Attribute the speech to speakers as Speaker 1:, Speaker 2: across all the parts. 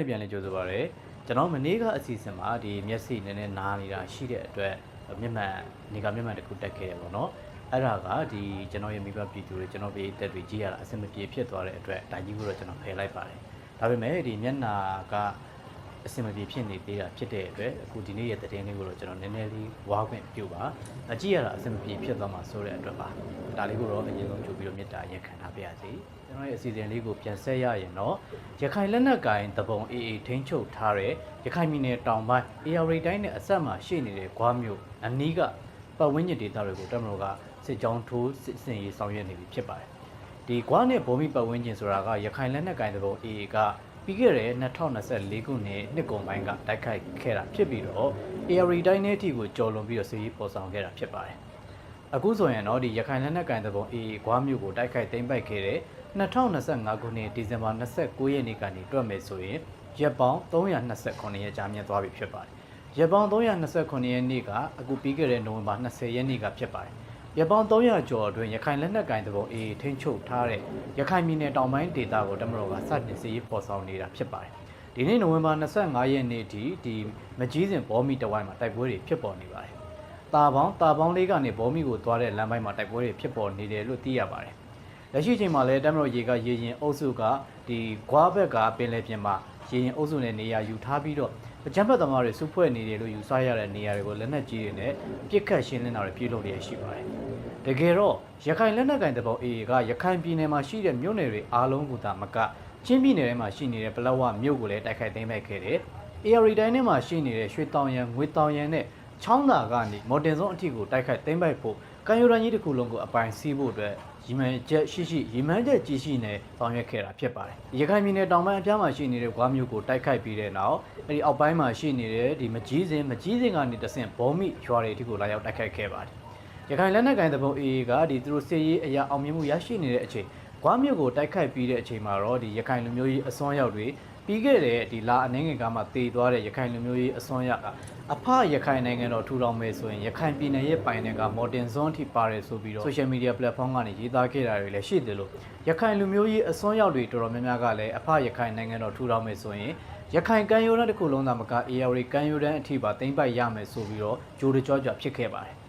Speaker 1: နေ့ပြန်လဲကြိုဆိုပါရစေကျွန်တော်မနေ့ကအစီအစဉ်မှာဒီမျက်စိနည်းနည်းနားနေတာရှိတဲ့အတွက်မျက်မှန်နေကမျက်မှန်တစ်ခုတက်ခဲ့တယ်ပေါ့နော်အဲ့ဒါကဒီကျွန်တော်ရဲ့မိဘပြည်သူတွေကျွန်တော်ပြည်သက်တွေကြီးရတာအဆင်မပြေဖြစ်သွားတဲ့အတွက်ဒါကြီးကိုတော့ကျွန်တော်ဖယ်လိုက်ပါတယ်ဒါပေမဲ့ဒီမျက်နာက အဆင်မပြေဖြစ်နေသေးတာဖြစ်တဲ့အတွက်အခုဒီနေ့ရဲ့သတင်းလေးကိုတော့ကျွန်တော်နည်းနည်းလေးဝါခွင့်ပြုပါအကြည့်ရတာအဆင်မပြေဖြစ်သွားမှာဆိုတဲ့အတွက်ပါဒါလေးကိုတော့အရင်ဆုံးကြိုပြီးတော့မေတ္တာရက်ခံထားပါရစေကျွန်တော်ရဲ့အစီအစဉ်လေးကိုပြန်ဆက်ရရင်တော့ရခိုင်လက်နက်ကိုင်တပုံအေးအေးထိန်းချုပ်ထားတဲ့ရခိုင်ပြည်နယ်တောင်ပိုင်း AR တိုင်းနဲ့အဆက်မှာရှိနေတဲ့ဂွားမြို့အနီးကပတ်ဝန်းကျင်ဒေသတွေကိုတမတော်ကစစ်ကြောင်းထိုးစစ်စင်ရေးဆောင်ရွက်နေပြီဖြစ်ပါတယ်ဒီဂွားနဲ့ဗိုလ်မိပတ်ဝန်းကျင်ဆိုတာကရခိုင်လက်နက်ကိုင်တပုံအေးအေးက ပြီးခဲ့တဲ့2024ခုနှစ်နှစ်ကုန်ပိုင်းကတိုက်ခိုက်ခဲ့တာဖြစ်ပြီးတော့ AR တိုင်းနဲ့အထိကိုကျော်လွန်ပြီးတော့စစ်ရေးပေါ်ဆောင်ခဲ့တာဖြစ်ပါတယ်အခုဆိုရင်တော့ဒီရခိုင်လက်နက်ကိုင်တပုံအေးဂွားမြို့ကိုတိုက်ခိုက်သိမ်းပိုက်ခဲ့တဲ့2025ခုနှစ်ဒီဇင်ဘာ29ရက်နေ့ကနေတွက်မယ်ဆိုရင်ရက်ပေါင်း329ရက်ကြာမြင့်သွားပြီဖြစ်ပါတယ်။ရက်ပေါင်း329ရက်နေ့ကအခုပြီးခဲ့တဲ့နိုဝင်ဘာ20ရက်နေ့ကဖြစ်ပါတယ်။ ရက်ပေါင်း300ကျော်အတွင်းရခိုင်လက်နက်ကိုင်တပုံအေးထိန်းချုပ်ထားတဲ့ရခိုင်ပြည်နယ်တောင်ပိုင်းဒေသကိုတမတော်ကစတင်စီရေးပေါ်ဆောင်နေတာဖြစ်ပါတယ်။ဒီနေ့နိုဝင်ဘာ25ရက်နေ့ထိဒီမကြီးစဉ်ဘောမီတဝိုင်းမှာတိုက်ပွဲတွေဖြစ်ပေါ်နေပါတယ်။တာပေါင်းတာပေါင်းလေးကနေဘောမီကိုသွားတဲ့လမ်းပိုင်းမှာတိုက်ပွဲတွေဖြစ်ပေါ်နေတယ်လို့သိရပါတယ်။လက်ရှိချိန်မှာလည်းတမတော်ရေကရေရင်အုပ်စုကဒီဂွားဘက်ကပင်လယ်ပြင်မှာရေရင်အုပ်စုနဲ့နေရာယူထားပြီးတော့ အကြမ်းဖက်သမားတွေစုဖွဲ့နေတယ်လို့ယူဆရတဲ့နေရာတွေကိုလက်နက်ကြီးတွေနဲ့ပြစ်ခတ်ရှင်းလင်းတာတွေပြုလုပ်ရရှိပါတယ်။တကယ်တော့ရခိုင်လက်နက်ကင်တဘောအေကရခိုင်ပြည်နယ်မှာရှိတဲ့မြို့နယ်တွေအားလုံးကသာမကချင်းပြည်နယ်ထဲမှာရှိနေတဲ့ပလောဝမြို့ကိုလည်းတိုက်ခိုက်သိမ်းပိုက်ခဲ့တယ်။ AR တိုင်းထဲမှာရှိနေတဲ့ရွှေတောင်ရန်ငွေတောင်ရန်နဲ့ချောင်းသာကနေမော်တင်စုံအထိကိုတိုက်ခိုက်သိမ်းပိုက်ဖို့ကံယူရန်ကြီးတစ်ခုလုံးကိုအပိုင်စီးဖို့အတွက် ရီမန်ချက်ရှိရှိရီမန်ချက်ကြီးရှိနေဆောင်ရွက်ခဲ့တာဖြစ်ပါတယ်။ရခိုင်ပြည်နယ်တောင်ပိုင်းအပြားမှာရှိနေတဲ့ဂွားမျိုးကိုတိုက်ခိုက်ပြီးတဲ့နောက်အဲဒီအောက်ပိုင်းမှာရှိနေတဲ့ဒီမကြီးစင်မကြီးစင်ကနေတဆင့်ဘောမိရွာတွေအထိကိုလာရောက်တိုက်ခိုက်ခဲ့ပါတယ်။ရခိုင်လက်နက်ကိုင်တပုံ AA ကဒီသူတို့စစ်ရေးအရာအောင်မြင်မှုရရှိနေတဲ့အချိန်ဂွားမျိုးကိုတိုက်ခိုက်ပြီးတဲ့အချိန်မှာတော့ဒီရခိုင်လူမျိုးကြီးအစွမ်းရောက်တွေ ပြီးခဲ့တဲ့ဒီလာအနေငယ်ကမှတည်သွားတဲ့ရခိုင်လူမျိုးရေးအစွမ်းရကအဖရခိုင်နိုင်ငံတော်ထူထောင်မယ်ဆိုရင်ရခိုင်ပြည်နယ်ရဲ့ပိုင်နယ်ကမော်တင်ဇွန်အထိပါတယ်ဆိုပြီးတော့ social media platform ကနေရေးသားခဲ့တာတွေလည်းရှိတယ်လို့ရခိုင်လူမျိုးရေးအစွမ်းရောက်တွေတော်တော်များများကလည်းအဖရခိုင်နိုင်ငံတော်ထူထောင်မယ်ဆိုရင်ရခိုင်ကံရိုးတန်းတစ်ခုလုံးသာမက AR ကံရိုးတန်းအထိပါသိမ့်ပိုက်ရမယ်ဆိုပြီးတော့ဂျိုးတကြောကြဖြစ်ခဲ့ပါတယ်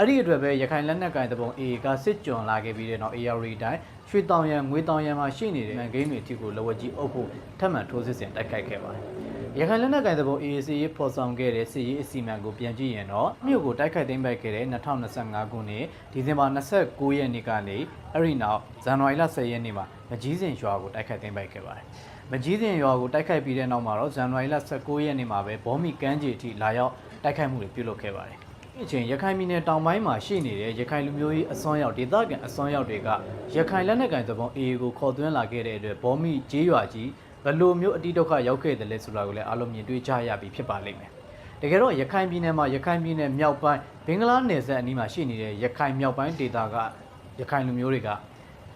Speaker 1: အဲ့ဒီအတွက်ပဲရခိုင်လက်နက်ကင်တပုံ AA ကစစ်ကြွန်လာခဲ့ပြီးတဲ့နောက် AR တိုင်းရွှေတောင်ရန်ငွေတောင်ရန်မှာရှိနေတဲ့မန်ဂိမ်းတွေအထိကိုလဝကြီးအုပ်ဖို့ထပ်မံထိုးစစ်ဆင်တိုက်ခိုက်ခဲ့ပါတယ်။ရခိုင်လက်နက်ကင်တပုံ AAC ရေးဖော်ဆောင်ခဲ့တဲ့စစ်ရေးအစီအမံကိုပြန်ကြည့်ရင်တော့မြို့ကိုတိုက်ခိုက်သိမ်းပိုက်ခဲ့တဲ့2025ခုနှစ်ဒီဇင်ဘာ29ရက်နေ့ကနေအဲ့ဒီနောက်ဇန်နဝါရီလ10ရက်နေ့မှာမကြီးစင်ရွာကိုတိုက်ခိုက်သိမ်းပိုက်ခဲ့ပါတယ်။မကြီးစင်ရွာကိုတိုက်ခိုက်ပြီးတဲ့နောက်မှာတော့ဇန်နဝါရီလ19ရက်နေ့မှာပဲဘောမီကမ်းခြေအထိလာရောက်တိုက်ခိုက်မှုတွေပြုလုပ်ခဲ့ပါတယ်။ဒီ အချိန်ရခိုင်ပြည်နယ်တောင်ပိုင်းမှာရှိနေတဲ့ရခိုင်လူမျိုးရေးအစွမ်းရောက်ဒေသခံအစွမ်းရောက်တွေကရခိုင်လက်နက်ကိုင်သဘော AA ကိုခေါ်သွင်းလာခဲ့တဲ့အတွက်ဘောမိကျေးရွာကြီးဘယ်လိုမျိုးအတိဒုက္ခရောက်ခဲ့တယ်လဲဆိုတာကိုလည်းအားလုံးမြင်တွေ့ကြရပြီဖြစ်ပါလိမ့်မယ်။တကယ်တော့ရခိုင်ပြည်နယ်မှာရခိုင်ပြည်နယ်မြောက်ပိုင်းဘင်္ဂလားနယ်စပ်အနီးမှာရှိနေတဲ့ရခိုင်မြောက်ပိုင်းဒေသကရခိုင်လူမျိုးတွေက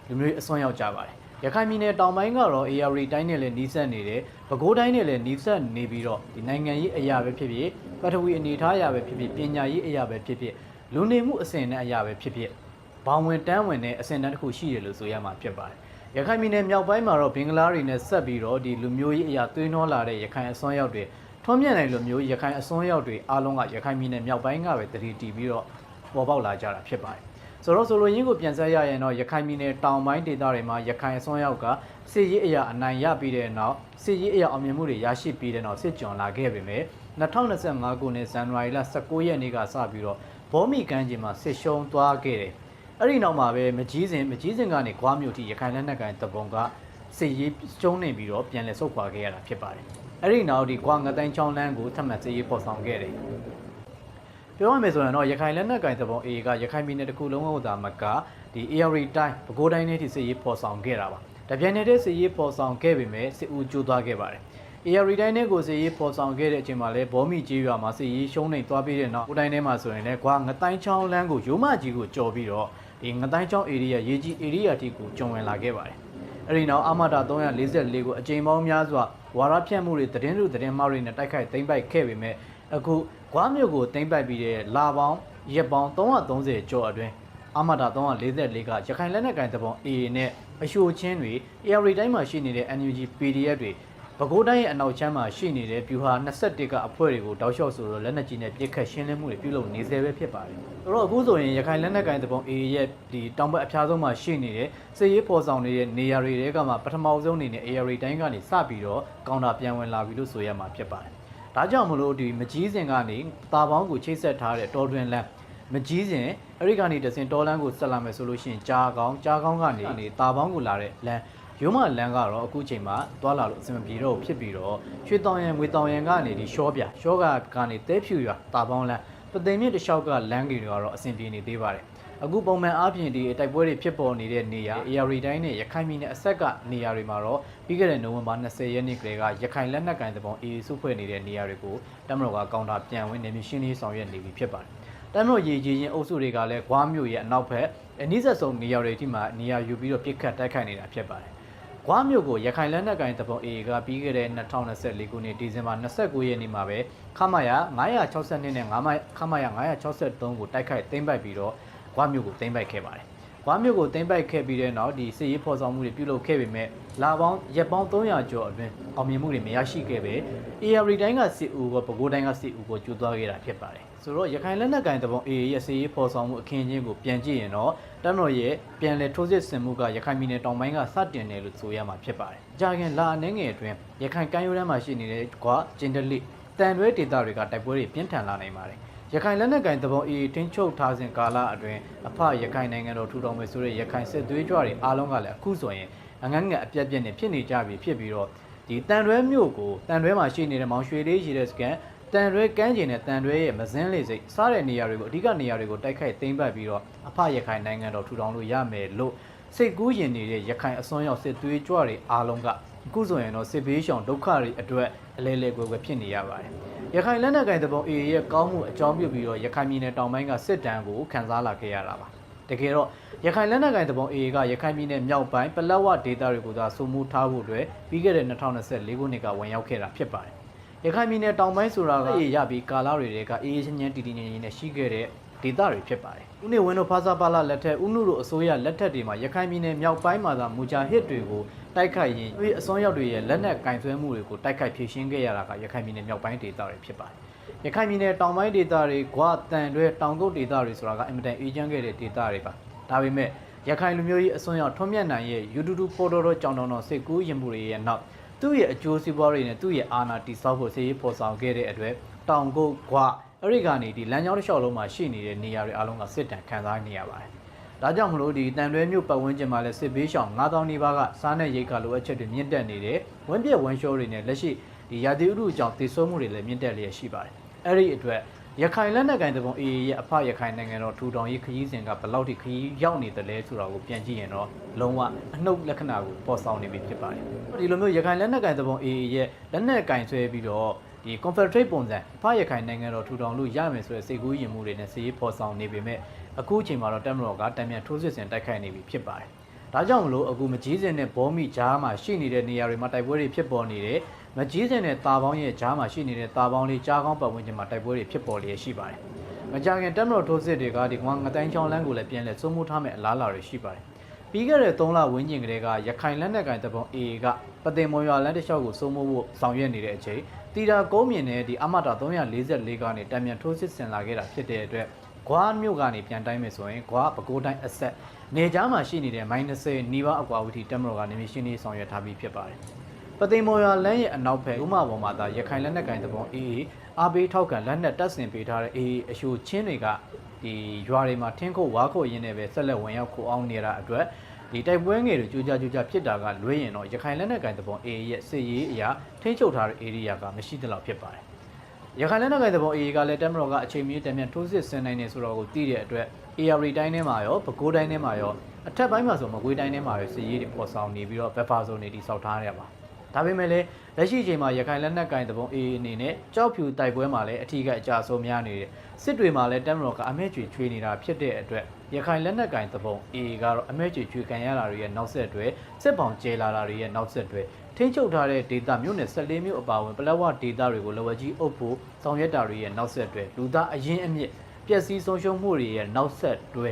Speaker 1: လူမျိုးရေးအစွမ်းရောက်ကြပါတယ်။ ရခိုင်ပြည်နယ်တောင်ပိုင်းကတော့ AR တိုင်းနဲ့လည်းနှီးစပ်နေတယ်။ပဲခူးတိုင်းနဲ့လည်းနှီးစပ်နေပြီးတော့ဒီနိုင်ငံရေးအရာပဲဖြစ်ဖြစ်ပထဝီအနေထားအရာပဲဖြစ်ဖြစ်ပညာရေးအရာပဲဖြစ်ဖြစ်လူနေမှုအဆင့်နဲ့အရာပဲဖြစ်ဖြစ်ဘောင်ဝင်တန်းဝင်တဲ့အဆင့်တန်းတစ်ခုရှိတယ်လို့ဆိုရမှာဖြစ်ပါတယ်။ရခိုင်ပြည်နယ်မြောက်ပိုင်းမှာတော့ဘင်္ဂလားတွေနဲ့ဆက်ပြီးတော့ဒီလူမျိုးရေးအရာသွေးနှောလာတဲ့ရခိုင်အစွမ်းရောက်တွေထွန်းမြတ်နိုင်လူမျိုးရခိုင်အစွမ်းရောက်တွေအားလုံးကရခိုင်ပြည်နယ်မြောက်ပိုင်းကပဲတတိတီးပြီးတော့ပေါ်ပေါက်လာကြတာဖြစ်ပါတယ်။ ဆိုတော့ဆိုလိုရင်းကိုပြန်ဆက်ရရင်တော့ရခိုင်ပြည်နယ်တောင်ပိုင်းဒေသတွေမှာရခိုင်အစွမ်းရောက်ကစစ်ရေးအရာအနိုင်ရပြီးတဲ့နောက်စစ်ရေးအရာအောင်မြင်မှုတွေရရှိပြီးတဲ့နောက်စစ်ကြော်လာခဲ့ပေမဲ့2025ခုနှစ်ဇန်နဝါရီလ19ရက်နေ့ကစပြီးတော့ဘောမီကမ်းခြေမှာစစ်ရှုံးသွားခဲ့တယ်။အဲ့ဒီနောက်မှာပဲမကြီးစင်မကြီးစင်ကနေဂွားမြို့ထိရခိုင်လက်နက်ကိုင်တပုံကစစ်ရေးကျုံးနေပြီးတော့ပြန်လည်ဆုတ်ခွာခဲ့ရတာဖြစ်ပါတယ်။အဲ့ဒီနောက်ဒီဂွာငတိုင်းချောင်းလန်းကိုထပ်မံစစ်ရေးပေါ်ဆောင်ခဲ့တယ်။ ပြောရမယ်ဆိုရင်တော့ရခိုင်လက်နက်ကင်သဘော AA ကရခိုင်ပြည်နယ်တစ်ခုလုံးကိုသာမကဒီ AR တိုင်းပဲခူးတိုင်းနဲ့ထိစစ်ရေးပေါ်ဆောင်ခဲ့တာပါတပြိုင်နက်တည်းစစ်ရေးပေါ်ဆောင်ခဲ့ပေမဲ့စစ်ဦးကျိုးသွားခဲ့ပါတယ် AR တိုင်းနဲ့ကိုစစ်ရေးပေါ်ဆောင်ခဲ့တဲ့အချိန်မှာလဲဘောမီကြီးရွာမှာစစ်ရေးရှုံးနေသွားပြီးတဲ့နောက်ဦးတိုင်းထဲမှာဆိုရင်လည်းကွာငတိုင်းချောင်းလမ်းကိုရိုးမကြီးကိုကြော်ပြီးတော့ဒီငတိုင်းချောင်း area ရေကြီး area ထိကိုကျုံဝင်လာခဲ့ပါတယ်အဲ့ဒီနောက်အမတာ344ကိုအကြိမ်ပေါင်းများစွာဝါရဖြန့်မှုတွေသတင်းလူသတင်းမှားတွေနဲ့တိုက်ခိုက်သိမ်းပိုက်ခဲ့ပေမဲ့ အခုဂွားမြို့ကိုသိမ်းပိုက်ပြီးတဲ့လာပေါင်းရက်ပေါင်း330ကျော်အတွင်းအမတာ344ကရခိုင်လက်နက်ကိုင်တပုံ AA နဲ့အရှိုချင်းတွေ AR တိုင်းမှာရှိနေတဲ့ NUG PDF တွေပဲခူးတိုင်းရဲ့အနောက်ချမ်းမှာရှိနေတဲ့ဗျူဟာ21ကအဖွဲ့တွေကိုတောက်လျှောက်ဆိုတော့လက်နက်ကြီးနဲ့ပြစ်ခတ်ရှင်းလင်းမှုတွေပြုလုပ်နေစေပဲဖြစ်ပါတယ်။ဆိုတော့အခုဆိုရင်ရခိုင်လက်နက်ကိုင်တပုံ A ရဲ့ဒီတောင်ဘက်အဖျားဆုံးမှာရှိနေတဲ့စစ်ရေးပေါ်ဆောင်နေတဲ့နေရာတွေတဲကမှပထမဆုံးအနေနဲ့ AR တိုင်းကနေစပြီးတော့ကောင်တာပြန်ဝင်လာပြီလို့ဆိုရမှာဖြစ်ပါတယ်။ ဒါကြောင့်မလို့ဒီမကြီးစင်ကနေတာပေါင်းကိုချိတ်ဆက်ထားတဲ့တော်တွင်လမ်းမကြီးစင်အဲ့ဒီကနေတစင်တော်လန်းကိုဆက်လာမယ်ဆိုလို့ရှိရင်ကြားကောင်းကြားကောင်းကနေနေတာပေါင်းကိုလာတဲ့လမ်းရုံးမလန်းကတော့အခုချိန်မှာတွာလာလို့အဆင်မပြေတော့ဘူးဖြစ်ပြီးတော့ရွှေတောင်ရံငွေတောင်ရံကနေဒီရှောပြရှောကကနေတဲဖြူရွာတာပေါင်းလန်းပသိမ်မြစ်တစ်လျှောက်ကလမ်းကြီးတွေကတော့အဆင်ပြေနေသေးပါတယ် အခုပုံမှန်အားဖြင့်ဒီတိုက်ပွဲတွေဖြစ်ပေါ်နေတဲ့နေရာ AR တိုင်းနဲ့ရခိုင်ပြည်နယ်အဆက်ကနေရာတွေမှာတော့ပြီးခဲ့တဲ့နိုဝင်ဘာ20ရက်နေ့ကလေးကရခိုင်လက်နက်ကိုင်တပုံ AA စုဖွဲ့နေတဲ့နေရာတွေကိုတမတော်ကကောင်တာပြန်ဝင်နေမြရှင်းလေးဆောင်ရွက်နေပြီဖြစ်ပါတယ်တမတော်ရေကြီးချင်းအုပ်စုတွေကလည်းဂွားမြို့ရဲ့အနောက်ဘက်အနည်းဆက်ဆုံးနေရာတွေအထိမှနေရာယူပြီးတော့ပြစ်ခတ်တိုက်ခိုက်နေတာဖြစ်ပါတယ်။ဂွားမြို့ကိုရခိုင်လက်နက်ကိုင်တပုံ AA ကပြီးခဲ့တဲ့2024ခုနှစ်ဒီဇင်ဘာ29ရက်နေ့မှာပဲခမရ962နဲ့9မခမရ963ကိုတိုက်ခိုက်သိမ်းပိုက်ပြီးတော့ ဂွားမြို့ကိုသိမ်းပိုက်ခဲ့ပါတယ်။ဂွားမြို့ကိုသိမ်းပိုက်ခဲ့ပြီးတဲ့နောက်ဒီစစ်ရေးဖော်ဆောင်မှုတွေပြုလုပ်ခဲ့ပေမဲ့လာပေါင်းရက်ပေါင်း300ကျော်အတွင်းအောင်မြင်မှုတွေမရရှိခဲ့ပဲ AR တိုင်းကစစ်ဦးကပဲခူးတိုင်းကစစ်ဦးကိုကျူသွားခဲ့တာဖြစ်ပါတယ်။ဆိုတော့ရခိုင်လက်နက်ကိုင်တပုံ AA ရဲ့စစ်ရေးဖော်ဆောင်မှုအခင်းချင်းကိုပြန်ကြည့်ရင်တော့တန်းတော်ရဲ့ပြန်လည်ထိုးစစ်ဆင်မှုကရခိုင်ပြည်နယ်တောင်ပိုင်းကစတင်တယ်လို့ဆိုရမှာဖြစ်ပါတယ်။ကြာခင်လာအနေငယ်အတွင်းရခိုင်ကမ်းရိုးတန်းမှာရှိနေတဲ့ကွာကျင်တလိတန်တွဲဒေသတွေကတိုက်ပွဲတွေပြင်းထန်လာနိုင်ပါတယ်။ ရခိုင်လက်နက်ကိုင်တပုံအေးတင်းချုပ်ထားစဉ်ကာလအတွင်းအဖရခိုင်နိုင်ငံတော်ထူထောင်မယ်ဆိုတဲ့ရခိုင်စစ်သွေးကြွတွေအားလုံးကလည်းအခုဆိုရင်အငတ်ငတ်အပြက်ပြက်နဲ့ဖြစ်နေကြပြီဖြစ်ပြီးတော့ဒီတန်တွဲမြို့ကိုတန်တွဲမှာရှိနေတဲ့မောင်ရွှေလေးရှိတဲ့စကန်တန်တွဲကမ်းခြေနဲ့တန်တွဲရဲ့မစင်းလေးစိတ်စားတဲ့နေရာတွေကိုအဓိကနေရာတွေကိုတိုက်ခိုက်သိမ်းပိုက်ပြီးတော့အဖရခိုင်နိုင်ငံတော်ထူထောင်လို့ရမယ်လို့စိတ်ကူးရင်နေတဲ့ရခိုင်အစွန်းရောက်စစ်သွေးကြွတွေအားလုံးကအခုဆိုရင်တော့စစ်ဘေးရှောင်ဒုက္ခတွေအတွက်အလဲလဲကွယ်ကွယ်ဖြစ်နေရပါတယ် ရခိုင်လက်နက်ကိုင်တပုံအေရဲ့ကောင်းမှုအကြောင်းပြုပြီးတော့ရခိုင်ပြည်နယ်တောင်ပိုင်းကစစ်တမ်းကိုခန်းစားလာခဲ့ရတာပါတကယ်တော့ရခိုင်လက်နက်ကိုင်တပုံအေကရခိုင်ပြည်နယ်မြောက်ပိုင်းပလက်ဝဒေသတွေကိုသာစုမှုထားဖို့အတွက်ပြီးခဲ့တဲ့2024ခုနှစ်ကဝင်ရောက်ခဲ့တာဖြစ်ပါတယ်ရခိုင်ပြည်နယ်တောင်ပိုင်းဆိုတာကအေးရပြီးကာလာတွေကအေးချင်းချင်းတီတီငင်ငင်နဲ့ရှိခဲ့တဲ့ဒေသတွေဖြစ်ပါတယ်။ဦးနေဝင်းတို့ဖာစာပါလာလက်ထက်ဦးနုတို့အစိုးရလက်ထက်တွေမှာရခိုင်ပြည်နယ်မြောက်ပိုင်းမှာသာမူဂျာဟစ်တွေကို တိုက်ခိုက်ရင်ဒီအစွန်းရောက်တွေရဲ့လက်နက်ကင်ဆွဲမှုတွေကိုတိုက်ခိုက်ဖြည့်ရှင်းခဲ့ရတာကရခိုင်ပြည်နယ်မြောက်ပိုင်းဒေသတွေဖြစ်ပါတယ်။ရခိုင်ပြည်နယ်တောင်ပိုင်းဒေသတွေ၊ဂွာတန်တွဲတောင်ကုတ်ဒေသတွေဆိုတာကအင်မတန်အေးချမ်းခဲ့တဲ့ဒေသတွေပါ။ဒါပေမဲ့ရခိုင်လူမျိုးကြီးအစွန်းရောက်ထွန်းမြတ်နိုင်ရဲ့ယူတူတူပေါ်တော်တော်ကြောင်တောင်တော်စိတ်ကူးရင်မှုတွေရဲ့နောက်သူ့ရဲ့အကျိုးစီးပွားတွေနဲ့သူ့ရဲ့အာဏာတည်ဆောက်ဖို့စေရေးဖော်ဆောင်ခဲ့တဲ့အတွက်တောင်ကုတ်ဂွာအဲ့ဒီကနေဒီလမ်းကြောင်းတစ်လျှောက်လုံးမှာရှိနေတဲ့နေရာတွေအလုံးကစစ်တမ်းခံစားနေရပါတယ်။ ဒါကြောင့်မလို့ဒီတန်တွဲမြို့ပတ်ဝန်းကျင်မှာလည်းစစ်ဘေးရှောင်9000နီးပါးကစားနဲ့ရိတ်ခါလိုအပ်ချက်တွေမြင့်တက်နေတယ်။ဝင်းပြက်ဝန်းရှောတွေနဲ့လက်ရှိဒီရာသီဥတုကြောင့်တည်ဆိုးမှုတွေလည်းမြင့်တက်လျက်ရှိပါတယ်။အဲ့ဒီအတွက်ရခိုင်လက်နက်ကိုင်တပုံ AA ရဲ့အဖရခိုင်နိုင်ငံတော်ထူထောင်ရေးခရီးစဉ်ကဘယ်လောက်ထိခရီးရောက်နေတယ်လဲဆိုတာကိုပြန်ကြည့်ရင်တော့လုံးဝအနှုတ်လက္ခဏာကိုပေါ်ဆောင်နေပြီဖြစ်ပါတယ်။ဒီလိုမျိုးရခိုင်လက်နက်ကိုင်တပုံ AA ရဲ့လက်နက်ကင်ဆွဲပြီးတော့ဒီ confederate ပုံစံအဖရခိုင်နိုင်ငံတော်ထူထောင်လို့ရမယ်ဆိုတဲ့စိတ်ကူးယဉ်မှုတွေနဲ့စီးရေးပေါ်ဆောင်နေပေမဲ့ အခုအချိန်မှာတော့တက်မတော်ကတံမြန်ထိုးစစ်ဆင်တိုက်ခိုက်နေပြီဖြစ်ပါတယ်။ဒါကြောင့်မလို့အခုမကြီးစင်နဲ့ဘောမိဂျားမှာရှိနေတဲ့နေရာတွေမှာတိုက်ပွဲတွေဖြစ်ပေါ်နေတယ်။မကြီးစင်နဲ့တာပေါင်းရဲ့ဂျားမှာရှိနေတဲ့တာပေါင်းလေးကြားကောင်းပတ်ဝန်းကျင်မှာတိုက်ပွဲတွေဖြစ်ပေါ်လျက်ရှိပါတယ်။မကြခင်တက်မတော်ထိုးစစ်တွေကဒီကွာငတိုင်းချောင်းလန်းကိုလည်းပြန်လဲစိုးမိုးထားမဲ့အလားအလာတွေရှိပါတယ်။ပြီးခဲ့တဲ့3လဝန်းကျင်ကလေးကရခိုင်လက်နက်ကင်တပ်ပုံ AA ကပတင်မွန်ရွာလမ်းတစ်လျှောက်ကိုစိုးမိုးဖို့ဆောင်ရွက်နေတဲ့အချိန်တီတာကုန်းမြင့်နဲ့ဒီအမတာ344ကနေတံမြန်ထိုးစစ်ဆင်လာခဲ့တာဖြစ်တဲ့အတွက် ဂွားမြို့ကနေပြန်တိုင်းမယ်ဆိုရင်ဂွားပဲခူးတိုင်းအဆက်နေကြားမှာရှိနေတဲ့ -30 နီးပါးအကွာဝတီတက်မတော်ကနေမြရှင်းနေဆောင်ရွက်ထားပြီးဖြစ်ပါတယ်။ပသိမ်မော်ရွာလမ်းရဲ့အနောက်ဘက်ဥမပေါ်မှာသာရခိုင်လက်နက်ကင်တပုံ AA အားပေးထောက်ခံလက်နက်တပ်ဆင်ပေးထားတဲ့ AA အရှိုချင်းတွေကဒီရွာတွေမှာထင်းခုတ်ဝါခုတ်ရင်းနဲ့ပဲဆက်လက်ဝင်ရောက်ခိုအောင်နေတာအတွက်ဒီတိုက်ပွဲငယ်တွေကြိုးကြကြိုးကြဖြစ်တာကလွဲရင်တော့ရခိုင်လက်နက်ကင်တပုံ AA ရဲ့စစ်ရေးအရာထိန်းချုပ်ထားတဲ့ area ကမရှိသလောက်ဖြစ်ပါတယ်။ ရခိုင်လက်နက်ကိုင်သဘော AA ကလည်းတက်မတော်ကအချိန်မီတမ်းမြန်ထိုးစစ်ဆင်နိုင်နေဆိုတော့ကိုသိတဲ့အတွက် AR တိုင်းထဲမှာရောပဲခူးတိုင်းထဲမှာရောအထက်ပိုင်းမှာဆိုမကွေးတိုင်းထဲမှာရောစစ်ရေးတွေပေါ်ဆောင်နေပြီးတော့ buffer zone တွေတိစောက်ထားရပါဒါပေမဲ့လည်းလက်ရှိအချိန်မှာရခိုင်လက်နက်ကင်သဘော AA အနေနဲ့ကြောက်ဖြူတိုက်ပွဲမှာလည်းအထီးကအကြဆုံးများနေတယ်စစ်တွေမှာလည်းတက်မတော်ကအမဲကျွေချွေးနေတာဖြစ်တဲ့အတွက်ရခိုင်လက်နက်ကင်သဘော AA ကတော့အမဲကျွေချွေးခံရတာတွေရဲ့နောက်ဆက်တွဲစစ်ပောင်ကျဲလာတာတွေရဲ့နောက်ဆက်တွဲ ထိန်းချုပ်ထားတဲ့ဒေသမြို့နယ်14မြို့အပါအဝင်ပလက်ဝဒေသတွေကိုလော်ဝကြီးအုပ်ဖို့ဆောင်ရွက်တာတွေရဲ့နောက်ဆက်တွဲလူသားအရင်အမြင့်ပျက်စီးဆုံးရှုံးမှုတွေရဲ့နောက်ဆက်တွဲ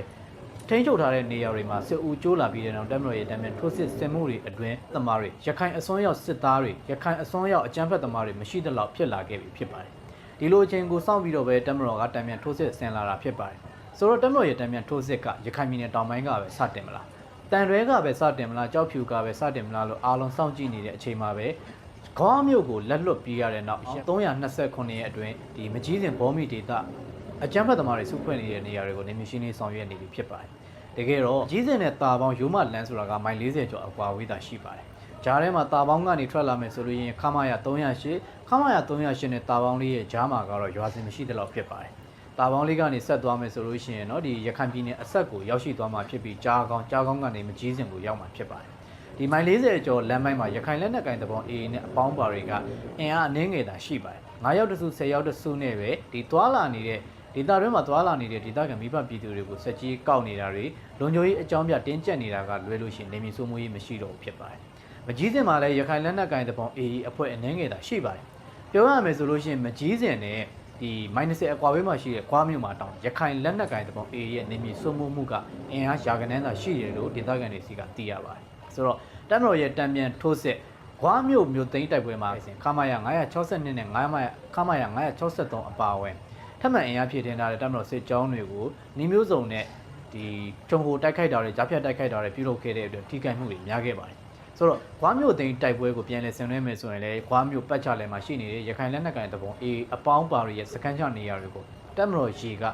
Speaker 1: ထိန်းချုပ်ထားတဲ့နေရာတွေမှာစစ်ဦးကျိုးလာပြီးတဲ့နောက်တပ်မတော်ရဲ့တမ်းမြန်ထိုးစစ်ဆင်မှုတွေအတွင်းသမားတွေရခိုင်အစွန်းရောက်စစ်သားတွေရခိုင်အစွန်းရောက်အကြမ်းဖက်သမားတွေမရှိသလောက်ဖြစ်လာခဲ့ပြီဖြစ်ပါတယ်ဒီလိုအချိန်ကိုစောင့်ပြီးတော့ပဲတပ်မတော်ကတမ်းမြန်ထိုးစစ်ဆင်လာတာဖြစ်ပါတယ်ဆိုတော့တပ်မတော်ရဲ့တမ်းမြန်ထိုးစစ်ကရခိုင်ပြည်နယ်တောင်ပိုင်းကပဲစတင်မလား တန်ရွဲကပဲစတင်မလားကြောက်ဖြူကပဲစတင်မလားလို့အားလုံးစောင့်ကြည့်နေတဲ့အချိန်မှာပဲခေါင်းမြို့ကိုလက်လွတ်ပြီးရတဲ့နောက်329ရက်အတွင်းဒီမကြီးစဉ်ဘောမီဒေတာအကြမ်းဖက်သမားတွေစုဖွဲ့နေတဲ့နေရာတွေကိုနေမျိုးရှင်းလေးဆောင်ရွက်နေပြီဖြစ်ပါတယ်။တကယ်တော့ကြီးစဉ်နဲ့တာပေါင်းရိုးမလန်းဆိုတာကမိုင်40ကျော်အကွာဝေးတာရှိပါတယ်။ဂျားထဲမှာတာပေါင်းကနေထွက်လာမယ်ဆိုလို့ရင်ခမရ308ခမရ308နဲ့တာပေါင်းလေးရဲ့ဂျားမှာကတော့ရွာစင်မရှိတဲ့လောက်ဖြစ်ပါတယ်။ တာပေါင်းလေးကနေဆက်သွားမယ်ဆိုလို့ရှိရင်เนาะဒီရခိုင်ပြည်နယ်အဆက်ကိုရောက်ရှိသွားမှာဖြစ်ပြီးကြားကောင်းကြားကောင်းကနေမကြီးစဉ်ကိုရောက်မှာဖြစ်ပါတယ်။ ဒီမိုင်40ကျော်လမ်းပိုင်းမှာရခိုင်လက်နက်ကင်တဘော AA နဲ့အပေါင်းပါတွေကအင်အားအနည်းငယ်သာရှိပါတယ်။9ရောက်တစု10ရောက်တစုနဲ့ပဲဒီသွာလာနေတဲ့ဒေတာတွင်းမှာသွာလာနေတဲ့ဒေတာကမိဘပြည်သူတွေကိုစက်ကြီးကောက်နေတာတွေလုံခြုံရေးအကြောင်းပြတင်းကျပ်နေတာကလွဲလို့ရှိရင်နေမြေစိုးမိုးရေးမရှိတော့ဘူးဖြစ်ပါတယ်။မကြီးစင်မှာလည်းရခိုင်လက်နက်ကင်တဘော AA အဖွဲ့အနည်းငယ်သာရှိပါတယ်။ပြောရမယ်ဆိုလို့ရှိရင်မကြီးစင်နဲ့ ဒီမိုင်20အကွာဝေးမှာရှိတဲ့ကွာမြို့မှာတောင်းရခိုင်လက်နက်ကင်တဘော AA ရဲ့နေမြေစိုးမိုးမှုကအင်အားရာခိုင်နှန်းသာရှိတယ်လို့ဒေတာကန်တွေစီကသိရပါတယ်။ဆိုတော့တက်မတော်ရဲ့တံပြန်ထိုးစစ်ဂွားမြို့မြို့သိမ်းတိုက်ပွဲမှာခမာယာ962နဲ့9မာယာခမာယာ963အပါအဝင်ထပ်မံအင်အားဖြည့်တင်ထားတဲ့တက်မတော်စစ်ကြောင်းတွေကိုနှီးမျိုးစုံနဲ့ဒီထုံဟိုတိုက်ခိုက်တာတွေကြားဖြတ်တိုက်ခိုက်တာတွေပြုလုပ်ခဲ့တဲ့အတွက်ထိခိုက်မှုတွေများခဲ့ပါတယ် ဆိုတော့ဂွားမြို့သိမ်းတိုက်ပွဲကိုပြန်လည်ဆင်နွှဲမယ်ဆိုရင်လည်းဂွားမြို့ပတ်ချလဲမှာရှိနေတဲ့ရခိုင်လက်နက်ကိုင်တပုံအေအပေါင်းပါတွေရဲ့စကန်ချနေရာတွေကိုတက်မတော်ရေက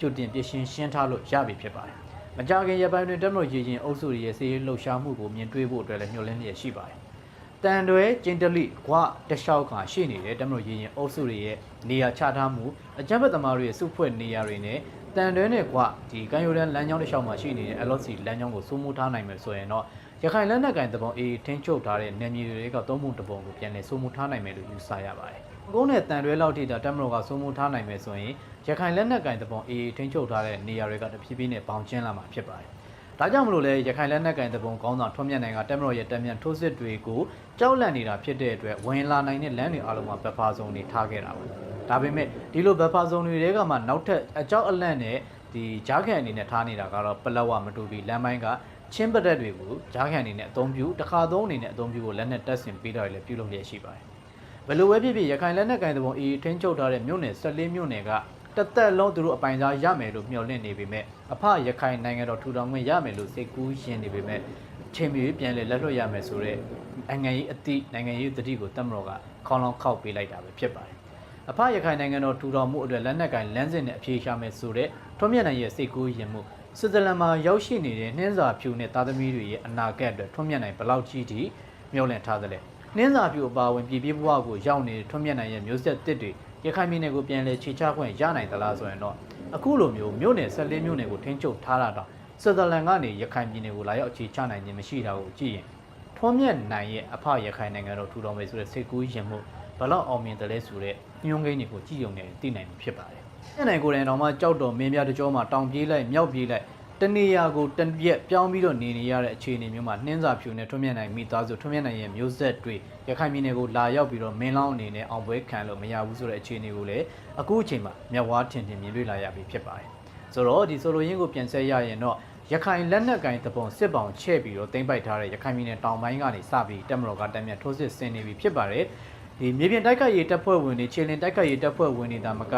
Speaker 1: ကြိုတင်ပြရှင်းရှင်းထားလို့ရပြီဖြစ်ပါတယ်မကြခင်ရပိုင်းတွင်တက်မတော်ရေချင်းအုပ်စုရဲ့စီးရေးလှုပ်ရှားမှုကိုမြင်တွေ့ဖို့အတွက်လည်းမျှော်လင့်လျက်ရှိပါတယ်။တန်တွဲကျင်းတလိဂွတလျှောက်ကရှိနေတဲ့တက်မတော်ရေချင်းအုပ်စုတွေရဲ့နေရာချထားမှုအကြမ်းဖက်သမားတွေရဲ့စုဖွဲ့နေရာတွေနဲ့ တန်တွဲနဲ့ဂွဒီကံရိုးတန်းလမ်းကြောင်းတစ်လျှောက်မှာရှိနေတဲ့ LOC လမ်းကြောင်းကိုစိုးမိုးထားနိုင်မယ်ဆိုရင်တော့ရခိုင်လက်နက်ကင်တပုံအေးထင်းချုပ်ထားတဲ့နယ်မြေတွေကသုံးပုံတစ်ပုံကိုပြန်လည်စိုးမိုးထားနိုင်မယ်လို့ယူဆရပါတယ်။ကုန်းနဲ့တန်တွဲလောက်ထိတာတက်မတော်ကစိုးမိုးထားနိုင်မယ်ဆိုရင်ရခိုင်လက်နက်ကင်တပုံအေးထင်းချုပ်ထားတဲ့နေရာတွေကတဖြည်းဖြည်းနဲ့ပေါင်ကျင်းလာမှာဖြစ်ပါတယ်။ ဒါကြောင့်မလို့လဲရခိုင်လက်နက်ကင်တပုံကောင်းဆောင်ထွန်းမြတ်နိုင်ကတက်မတော်ရဲ့တက်မြတ်ထိုးစစ်တွေကိုကြောက်လန့်နေတာဖြစ်တဲ့အတွက်ဝင်လာနိုင်တဲ့လမ်းတွေအားလုံးမှာဘက်ဖာဇုံတွေထားခဲ့တာပါ။ဒါပေမဲ့ဒီလိုဘက်ဖာဇုံတွေကမှနောက်ထပ်အကြောက်အလန့်နဲ့ဒီဂျားခံအနေနဲ့ထားနေတာကတော့ပလက်ဝမတူပြီးလမ်းပိုင်းကချင်းပတက်တွေကိုဂျားခံအနေနဲ့အသုံးပြုတစ်ခါသုံးအနေနဲ့အသုံးပြုဖို့လက်နဲ့တက်ဆင်ပေးတာတွေလည်းပြုလုပ်လျက်ရှိပါတယ်။ဘယ်လိုပဲဖြစ်ဖြစ်ရခိုင်လက်နက်ကင်တပုံအေးထင်းချုပ်ထားတဲ့မြို့နယ်14မြို့နယ်က တသက်လုံးသူတို့အပိုင်စားရမယ်လို့မျှော်လင့်နေပေမဲ့အဖရခိုင်နိုင်ငံတော်ထူထောင်ခွင့်ရမယ်လို့စိတ်ကူးယဉ်နေပေမဲ့ချိန်မီပြန်လေလက်လွတ်ရမယ်ဆိုတော့နိုင်ငံရေးအသည့်နိုင်ငံရေးတတိကိုတက်မတော်ကခေါင်းလောင်းခောက်ပေးလိုက်တာပဲဖြစ်ပါတယ်။အဖရခိုင်နိုင်ငံတော်ထူထောင်မှုအတွက်လက်နက်ကင်လမ်းစဉ်နဲ့အပြေရှာမယ်ဆိုတဲ့ထွန်းမြတ်နိုင်ရဲ့စိတ်ကူးယဉ်မှုဆွစ်ဇာလန်မှာရောက်ရှိနေတဲ့နှင်းစာဖြူနဲ့သားသမီးတွေရဲ့အနာဂတ်အတွက်ထွန်းမြတ်နိုင်ဘလောက်ကြီးထိမျှော်လင့်ထားသလဲနှင်းစာဖြူအပါအဝင်ပြည်ပြည့်ဘဝကိုရောက်နေတဲ့ထွန်းမြတ်နိုင်ရဲ့မျိုးဆက်တစ်တွေ ရခိုင်ပြည်နယ်ကိုပြန်လည်ခြေချခွင့်ရနိုင်သလားဆိုရင်တော့အခုလိုမျိုးမြို့နယ်14မြို့နယ်ကိုထိန်းချုပ်ထားတာတော့ဆွစ်ဇာလန်ကနေရခိုင်ပြည်နယ်ကိုလာရောက်အခြေချနိုင်ခြင်းမရှိတာကိုကြည့်ရင်ထွန်းမြတ်နိုင်ရဲ့အဖရခိုင်နိုင်ငံတော်ထူထောင်မယ်ဆိုတဲ့စိတ်ကူးယဉ်မှုဘလောက်အောင်မြင်တယ်လဲဆိုတဲ့ညွှန်းကိန်းတွေကိုကြည့်ုံနဲ့သိနိုင်မှာဖြစ်ပါတယ်။ညနိုင်ကိုယ်တိုင်တော်မှကြောက်တော်မင်းပြတကြောမှာတောင်ပြေးလိုက်မြောက်ပြေးလိုက် တနေရာကိုတပြက်ပြောင်းပြီးတော့နေနေရတဲ့အခြေအနေမျိုးမှာနှင်းစာဖြူနဲ့ထွန်းမြတ်နိုင်မိသားစုထွန်းမြတ်နိုင်ရဲ့မျိုးဆက်တွေရခိုင်ပြည်နယ်ကိုလာရောက်ပြီးတော့မင်းလောင်းအနေနဲ့အောင်ပွဲခံလို့မရဘူးဆိုတဲ့အခြေအနေကိုလည်းအခုအချိန်မှာမြက်ဝါးထင်ထင်မြင်တွေ့လာရပြီဖြစ်ပါတယ်။ဆိုတော့ဒီဆိုလိုရင်းကိုပြန်ဆက်ရရင်တော့ရခိုင်လက်နက်ကင်တပုံစစ်ပောင်ချဲ့ပြီးတော့တင်ပိုက်ထားတဲ့ရခိုင်ပြည်နယ်တောင်ပိုင်းကနေစပြီးတက်မတော်ကတက်မြတ်ထိုးစစ်ဆင်နေပြီဖြစ်ပါတယ်။ဒီမြေပြင်တိုက်ခိုက်ရေးတပ်ဖွဲ့ဝင်တွေခြေလင်တိုက်ခိုက်ရေးတပ်ဖွဲ့ဝင်တွေဒါမက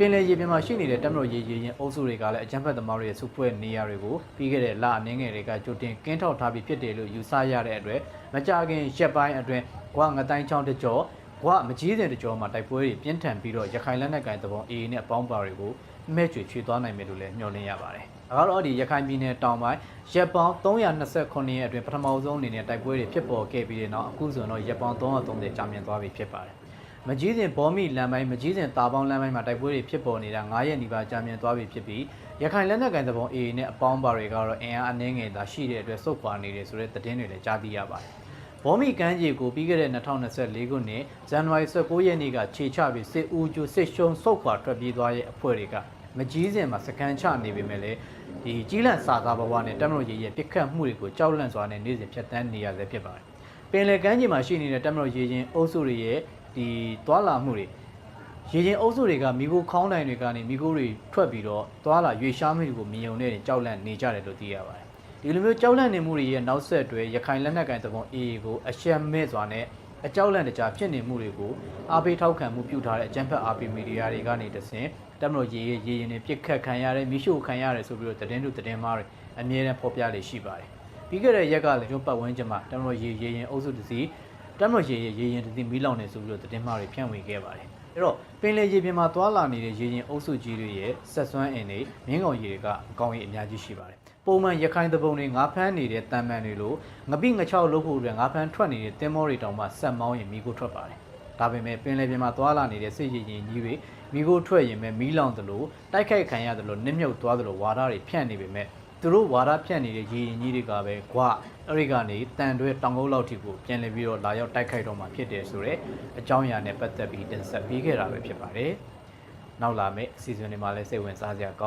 Speaker 1: ပင်လယ်ရေပြင်မှာရှိနေတဲ့တပ်မတော်ရေရေရင်အုပ်စုတွေကလည်းအကြမ်းဖက်သမားတွေရဲ့စုဖွဲ့နေရာတွေကိုပြီးခဲ့တဲ့လအနည်းငယ်တွေကကြိုတင်ကင်းထောက်ထားပြီးဖြစ်တယ်လို့ယူဆရတဲ့အတွက်မကြခင်ရက်ပိုင်းအတွင်းကွာငတိုင်းချောင်းတကြောကွာမကြီးတဲ့တကြောမှာတိုက်ပွဲတွေပြင်းထန်ပြီးတော့ရခိုင်လက်နက်ကိုင်သဘော AA နဲ့ပေါင်းပါတွေကိုမဲ့ချွေချွေသွားနိုင်မယ်လို့လည်းမျှော်လင့်ရပါတယ်။ဒါကတော့ဒီရခိုင်ပြည်နယ်တောင်ပိုင်းရက်ပေါင်း329ရက်အတွင်းပထမဆုံးအနေနဲ့တိုက်ပွဲတွေဖြစ်ပေါ်ခဲ့ပြီးတဲ့နောက်အခုဆိုတော့ရက်ပေါင်း330ကြာမြင့်သွားပြီဖြစ်ပါတယ်။ မကြီးစဉ်ဘောမီလမ်းပိုင်းမကြီးစဉ်တာပေါင်းလမ်းပိုင်းမှာတိုက်ပွဲတွေဖြစ်ပေါ်နေတာ9ရက်နီးပါးကြာမြင့်သွားပြီဖြစ်ပြီးရခိုင်လက်နက်ကိုင်သဘော AA နဲ့အပေါင်းပါတွေကတော့အင်အားအနည်းငယ်သာရှိတဲ့အတွက်စုပ်ခွာနေတယ်ဆိုတဲ့သတင်းတွေလည်းကြားသိရပါတယ်။ဘောမီကမ်းခြေကိုပြီးခဲ့တဲ့2024ခုနှစ်ဇန်နဝါရီ19ရက်နေ့ကခြေချပြီးစစ်ဦးကျူစစ်ရှုံစုပ်ခွာထွက်ပြေးသွားတဲ့အဖွဲ့တွေကမကြီးစဉ်မှာစကန်ချနေပေမဲ့လည်းဒီကြီးလန့်စာကားဘဝနဲ့တက်မလို့ရေရဲ့ပြစ်ခတ်မှုတွေကိုကြောက်လန့်စွာနဲ့နေ့စဉ်ဖြတ်တန်းနေရဆဲဖြစ်ပါတယ်။ပင်လယ်ကမ်းခြေမှာရှိနေတဲ့တက်မလို့ရေရင်အုပ်စုတွေရဲ့ ဒီသွာလာမှုတွေရရေရင်အုပ်စုတွေကမိခိုးခေါင်းတိုင်တွေကနေမိခိုးတွေထွက်ပြီးတော့သွားလာရွေရှားမှုတွေကိုမြင်ုံနဲ့ကြောက်လန့်နေကြတယ်လို့သိရပါတယ်ဒီလိုမျိုးကြောက်လန့်နေမှုတွေရဲ့နောက်ဆက်တွဲရခိုင်လက်နက်ကိုင်သဘော AA ကိုအရှက်မဲ့စွာနဲ့အကြောက်လန့်တကြားဖြစ်နေမှုတွေကိုအားပေးထောက်ခံမှုပြုထားတဲ့အကြမ်းဖက် RP မီဒီယာတွေကနေတဆင့်တက်မလို့ရေရေရေရင်တွေပြစ်ခတ်ခံရတယ်မိရှို့ခံရတယ်ဆိုပြီးတော့သတင်းတို့သတင်းမားတွေအမြဲတမ်းဖော်ပြလေရှိပါတယ်ပြီးခဲ့တဲ့ရက်ကလည်းကျွန်ပတ်ဝန်းကျင်မှာတက်မလို့ရေရေရင်အုပ်စုတစ်စီး တမ်းမရေရေရေရင်တည်မီလောင်နေဆိုပြီးတော့သတင်းမှားတွေဖြန့်ဝေခဲ့ပါတယ်အဲ့တော့ပင်လယ်ရေပြင်မှာသွာလာနေတဲ့ရေရင်အုပ်စုကြီးတွေရဲ့ဆက်စွမ်းအင်တွေမြင်းကောင်ရေတွေကအကောင်ကြီးအများကြီးရှိပါတယ်ပုံမှန်ရခိုင်သဘုံတွေငါးဖမ်းနေတဲ့တံမန်တွေလိုငပိငချောက်လုပ်ဖို့အတွက်ငါးဖမ်းထွက်နေတဲ့တင်းမောတွေတောင်မှဆက်မောင်းရင်မိကိုထွက်ပါတယ်ဒါပေမဲ့ပင်လယ်ပြင်မှာသွာလာနေတဲ့စစ်ရေရင်ကြီးတွေမိကိုထွက်ရင်ပဲမီးလောင်သလိုတိုက်ခိုက်ခံရသလိုနစ်မြုပ်သွားသလိုဝါဒတွေဖြန့်နေပေမဲ့ သူတို့ဝါဒဖြန့်နေတဲ့ရေရင်ကြီးတွေကပဲကွာအဲ့ဒီကနေတန်တွဲတောင်ကုန်းလောက်ထိကိုပြန်လည်ပြီးတော့လာရောက်တိုက်ခိုက်တော့မှဖြစ်တယ်ဆိုတော့အကြောင်းအရာနဲ့ပတ်သက်ပြီးတင်ဆက်ပေးခဲ့တာပဲဖြစ်ပါတယ်။နောက်လာမယ့်အစီအစဉ်တွေမှာလည်းစိတ်ဝင်စားစရာကောင်း